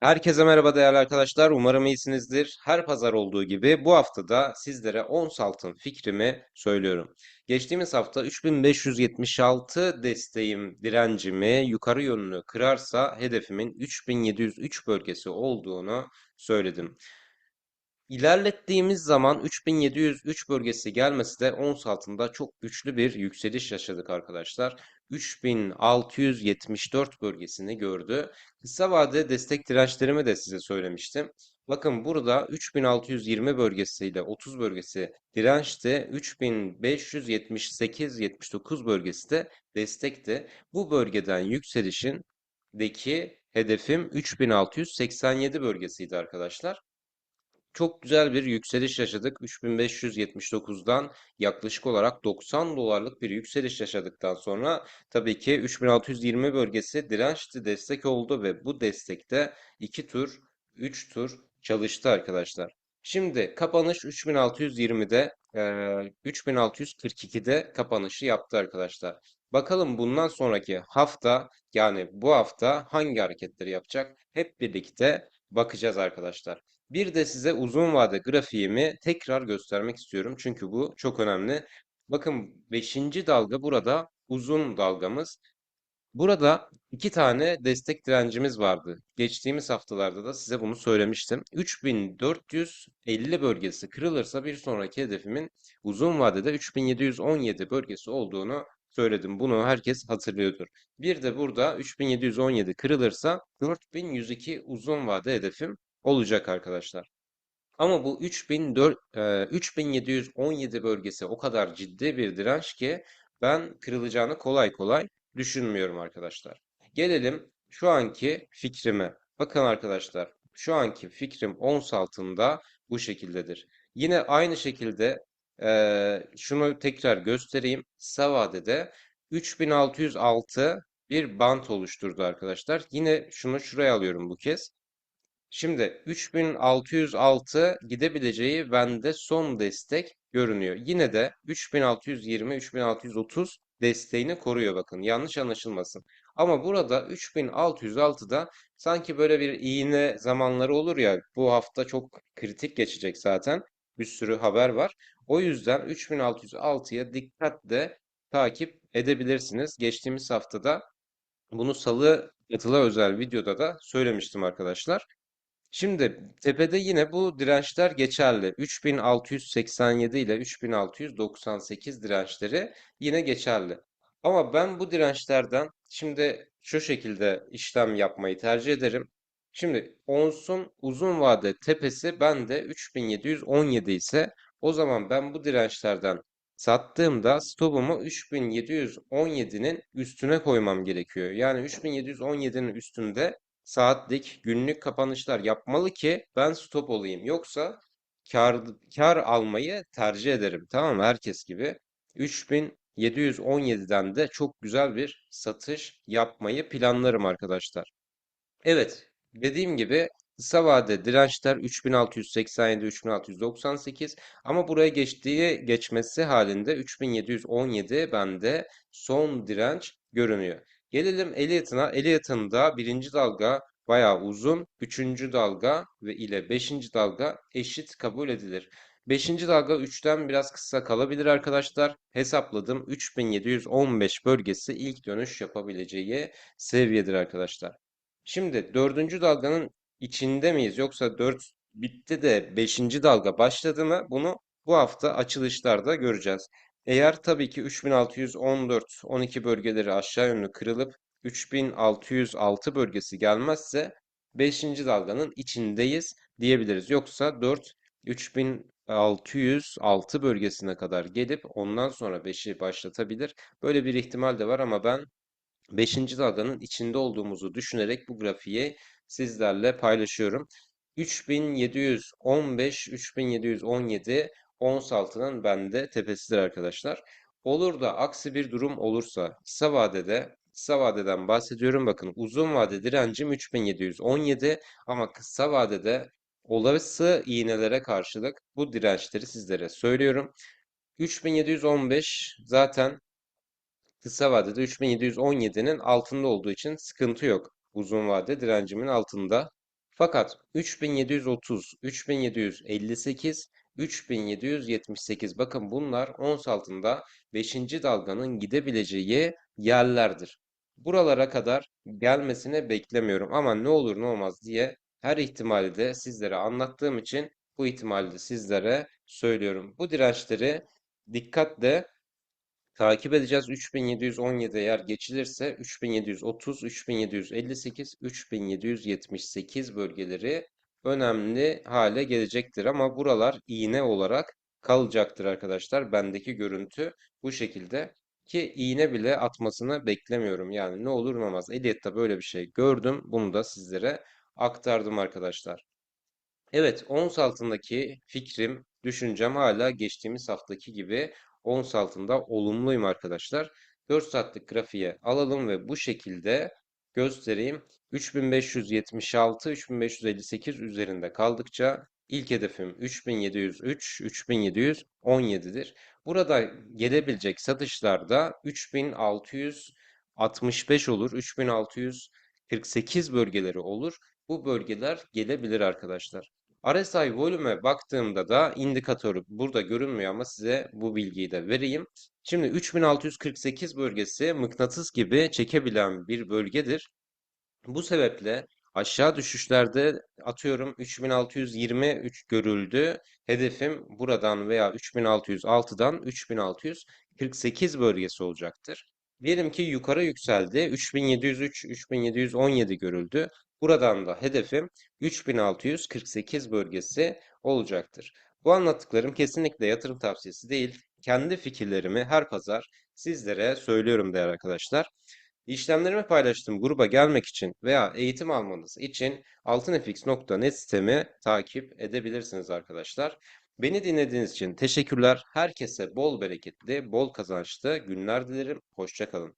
Herkese merhaba değerli arkadaşlar. Umarım iyisinizdir. Her pazar olduğu gibi bu hafta da sizlere ons altın fikrimi söylüyorum. Geçtiğimiz hafta 3576 desteğim, direncimi yukarı yönlü kırarsa hedefimin 3703 bölgesi olduğunu söyledim. İlerlettiğimiz zaman 3703 bölgesi gelmesi de ons altında çok güçlü bir yükseliş yaşadık arkadaşlar. 3674 bölgesini gördü. Kısa vade destek dirençlerimi de size söylemiştim. Bakın burada 3620 bölgesiyle 30 bölgesi dirençti. 3578-79 bölgesi de destekti. Bu bölgeden yükselişindeki hedefim 3687 bölgesiydi arkadaşlar. Çok güzel bir yükseliş yaşadık. 3579'dan yaklaşık olarak 90 dolarlık bir yükseliş yaşadıktan sonra tabii ki 3620 bölgesi dirençti, destek oldu ve bu destekte 2 tur, 3 tur çalıştı arkadaşlar. Şimdi kapanış 3620'de, eee 3642'de kapanışı yaptı arkadaşlar. Bakalım bundan sonraki hafta yani bu hafta hangi hareketleri yapacak? Hep birlikte bakacağız arkadaşlar. Bir de size uzun vade grafiğimi tekrar göstermek istiyorum. Çünkü bu çok önemli. Bakın beşinci dalga burada uzun dalgamız. Burada iki tane destek direncimiz vardı. Geçtiğimiz haftalarda da size bunu söylemiştim. 3450 bölgesi kırılırsa bir sonraki hedefimin uzun vadede 3717 bölgesi olduğunu söyledim. Bunu herkes hatırlıyordur. Bir de burada 3717 kırılırsa 4102 uzun vade hedefim olacak arkadaşlar. Ama bu 3004, e, 3717 bölgesi o kadar ciddi bir direnç ki ben kırılacağını kolay kolay düşünmüyorum arkadaşlar. Gelelim şu anki fikrime. Bakın arkadaşlar, şu anki fikrim ons altında bu şekildedir. Yine aynı şekilde e, şunu tekrar göstereyim. Kısa vadede 3606 bir bant oluşturdu arkadaşlar. Yine şunu şuraya alıyorum bu kez. Şimdi 3606 gidebileceği bende son destek görünüyor. Yine de 3620, 3630 desteğini koruyor bakın. Yanlış anlaşılmasın. Ama burada 3606'da sanki böyle bir iğne zamanları olur ya bu hafta çok kritik geçecek zaten. Bir sürü haber var. O yüzden 3606'ya dikkatle takip edebilirsiniz. Geçtiğimiz haftada bunu salı yatılı özel videoda da söylemiştim arkadaşlar. Şimdi tepede yine bu dirençler geçerli. 3687 ile 3698 dirençleri yine geçerli. Ama ben bu dirençlerden şimdi şu şekilde işlem yapmayı tercih ederim. Şimdi onsun uzun vade tepesi bende 3717 ise o zaman ben bu dirençlerden sattığımda stopumu 3717'nin üstüne koymam gerekiyor. Yani 3717'nin üstünde saatlik, günlük kapanışlar yapmalı ki ben stop olayım. Yoksa kar, kar almayı tercih ederim. Tamam mı? Herkes gibi. 3717'den de çok güzel bir satış yapmayı planlarım arkadaşlar. Evet, dediğim gibi kısa vade dirençler 3687, 3698 ama buraya geçtiği geçmesi halinde 3717 bende son direnç görünüyor. Gelelim Elliot'ına. Elliot'ın da birinci dalga bayağı uzun, üçüncü dalga ve ile beşinci dalga eşit kabul edilir. Beşinci dalga 3'ten biraz kısa kalabilir arkadaşlar. Hesapladım 3715 bölgesi ilk dönüş yapabileceği seviyedir arkadaşlar. Şimdi dördüncü dalganın içinde miyiz yoksa 4 bitti de beşinci dalga başladı mı? Bunu bu hafta açılışlarda göreceğiz. Eğer tabii ki 3614-12 bölgeleri aşağı yönlü kırılıp 3606 bölgesi gelmezse 5. dalganın içindeyiz diyebiliriz. Yoksa 4 3606 bölgesine kadar gelip ondan sonra 5'i başlatabilir. Böyle bir ihtimal de var ama ben 5. dalganın içinde olduğumuzu düşünerek bu grafiği sizlerle paylaşıyorum. 3715, 3717 ons altının bende tepesidir arkadaşlar. Olur da aksi bir durum olursa kısa vadede kısa vadeden bahsediyorum. Bakın uzun vade direncim 3717 ama kısa vadede olası iğnelere karşılık bu dirençleri sizlere söylüyorum. 3715 zaten kısa vadede 3717'nin altında olduğu için sıkıntı yok. Uzun vade direncimin altında. Fakat 3730, 3758, 3778 bakın bunlar ons altında 5. dalganın gidebileceği yerlerdir. Buralara kadar gelmesini beklemiyorum ama ne olur ne olmaz diye her ihtimali de sizlere anlattığım için bu ihtimali de sizlere söylüyorum. Bu dirençleri dikkatle takip edeceğiz. 3717 eğer geçilirse 3730, 3758, 3778 bölgeleri önemli hale gelecektir. Ama buralar iğne olarak kalacaktır arkadaşlar. Bendeki görüntü bu şekilde. Ki iğne bile atmasını beklemiyorum. Yani ne olur ne olmaz. Elliot'ta böyle bir şey gördüm. Bunu da sizlere aktardım arkadaşlar. Evet, ons altındaki fikrim, düşüncem hala geçtiğimiz haftaki gibi ons altında olumluyum arkadaşlar. 4 saatlik grafiğe alalım ve bu şekilde göstereyim. 3576, 3558 üzerinde kaldıkça ilk hedefim 3703, 3717'dir. Burada gelebilecek satışlarda 3665 olur, 3648 bölgeleri olur. Bu bölgeler gelebilir arkadaşlar. RSI volüme baktığımda da indikatörü burada görünmüyor ama size bu bilgiyi de vereyim. Şimdi 3648 bölgesi mıknatıs gibi çekebilen bir bölgedir. Bu sebeple aşağı düşüşlerde atıyorum 3623 görüldü. Hedefim buradan veya 3606'dan 3648 bölgesi olacaktır. Diyelim ki yukarı yükseldi. 3703, 3717 görüldü. Buradan da hedefim 3648 bölgesi olacaktır. Bu anlattıklarım kesinlikle yatırım tavsiyesi değil. Kendi fikirlerimi her pazar sizlere söylüyorum değerli arkadaşlar. İşlemlerimi paylaştığım gruba gelmek için veya eğitim almanız için altınfx.net sitemi takip edebilirsiniz arkadaşlar. Beni dinlediğiniz için teşekkürler. Herkese bol bereketli, bol kazançlı günler dilerim. Hoşça kalın.